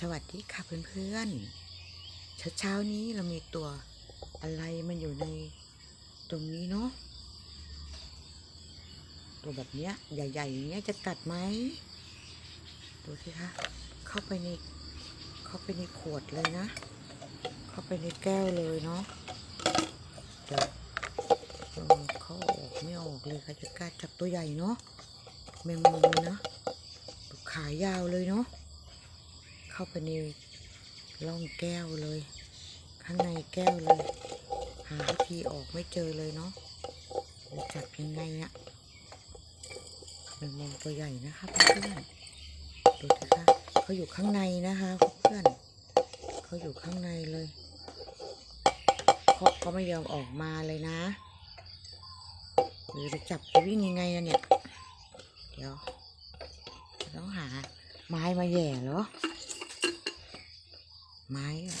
สวัสดีค่ะเพื่อนๆเช้าเช้าๆนี้เรามีตัวอะไรมันอยู่ในตรงนี้เนาะ ตัวแบบเนี้ยใหญ่ๆอย่างเงี้ยจะกัดไหม ดูสิคะ เข้าไปในเข้าไปในขวดเลยนะ เข้าไปในแก้วเลยเนาะจะเออเขาออกไม่ออกเลยค่ะจะกล้าจับตัวใหญ่เนาะแมงมุมเลยนะขายาวเลยเนาะ เข้าไปในร่องแก้วเลย ข้างในแก้วเลย หาวิธีออกไม่เจอเลยเนาะจับยังไงอะแมงมุมตัวใหญ่นะคะเพื่อนดูสิคะเขาอยู่ข้างในนะคะเพื่อนเขาอยู่ข้างในเลยเขาเขาไม่ยอมออกมาเลยนะหรือจะจับจะวิ่งยังไงอะเนี่ย เดี๋ยว ต้องหาไม้มาแย่เหรอ ไม้อะ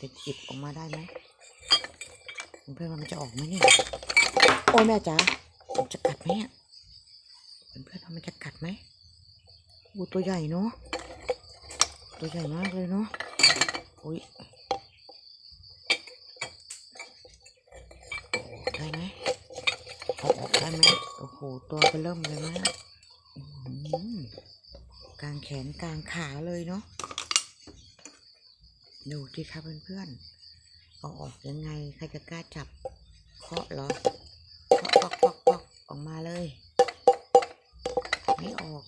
จะหยิบออกมาได้ไหมเพื่อนๆว่ามันจะออกไหมเนี่ยโอ้ยแม่จ๋ามันจะกัดไหมอะเพื่อนๆว่ามันจะกัดไหมอูตัวใหญ่เนาะตัวใหญ่มากเลยเนาะอุ้ยได้ไหมเอาออกได้ไหมโอ้โหตัวไปเริ่มเลยนะอื้อหือ กลางแขนกลางขาเลยเนาะดูสิคะเพื่อนๆเอาออกยังไงใครจะกล้าจับเคาะหรอเคาะปอกปอกปอกออกมาเลย ไม่ออก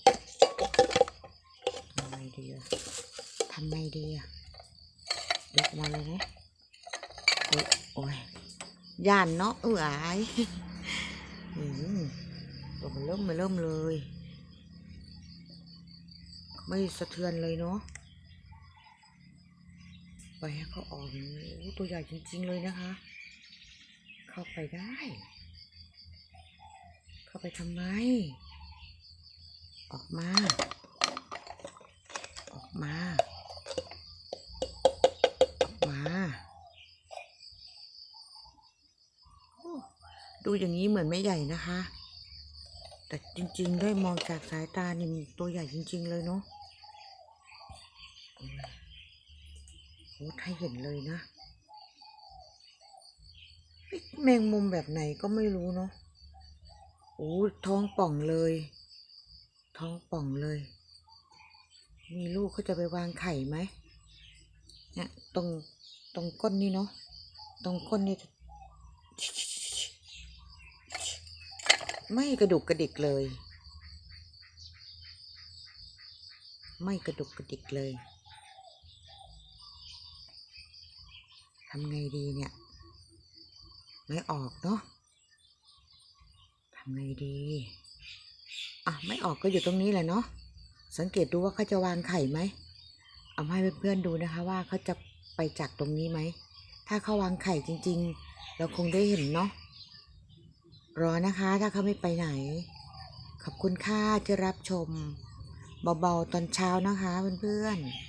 ทำไงดีอะทำไงดีอะยกมาเลยไหมโอ้ยโอ้ยย่านเนาะเอ้ยอืมเริ่มมาเริ่มเลย ไม่สะเทือนเลยเนาะไปให้เขาออกตัวใหญ่จริง ๆ เลยนะคะ เข้าไปได้ เข้าไปทำไม ออกมา ออกมา ออกมาดูอย่างนี้เหมือนไม่ใหญ่นะคะ แต่จริง ๆ ได้มองจากสายตานี่ตัวใหญ่จริง ๆ เลยเนาะโอ้ย โอ้ถ้เห็นเลยนะ แมงมุมแบบไหนก็ไม่รู้เนาะโอ้ท้องป่องเลย ท้องป่องเลย มีลูกเขาจะไปวางไข่ไหมเนี่ยตรงตรงก้นนี่เนาะตรงก้นนี่ไม่กระดุกกระดิกเลย ไม่กระดุกกระดิกเลย ทำไงดีเนี่ย ไม่ออกเนาะทำไงดี อะ ไม่ออกก็อยู่ตรงนี้แหละเนาะ สังเกตดูว่าเขาจะวางไข่ไหม เอาให้เพื่อนๆดูนะคะว่าเขาจะไปจากตรงนี้ไหม ถ้าเขาวางไข่จริง ๆ เราคงได้เห็นเนาะ รอนะคะถ้าเขาไม่ไปไหน ขอบคุณค่าที่รับชม เบาๆตอนเช้านะคะเพื่อนๆ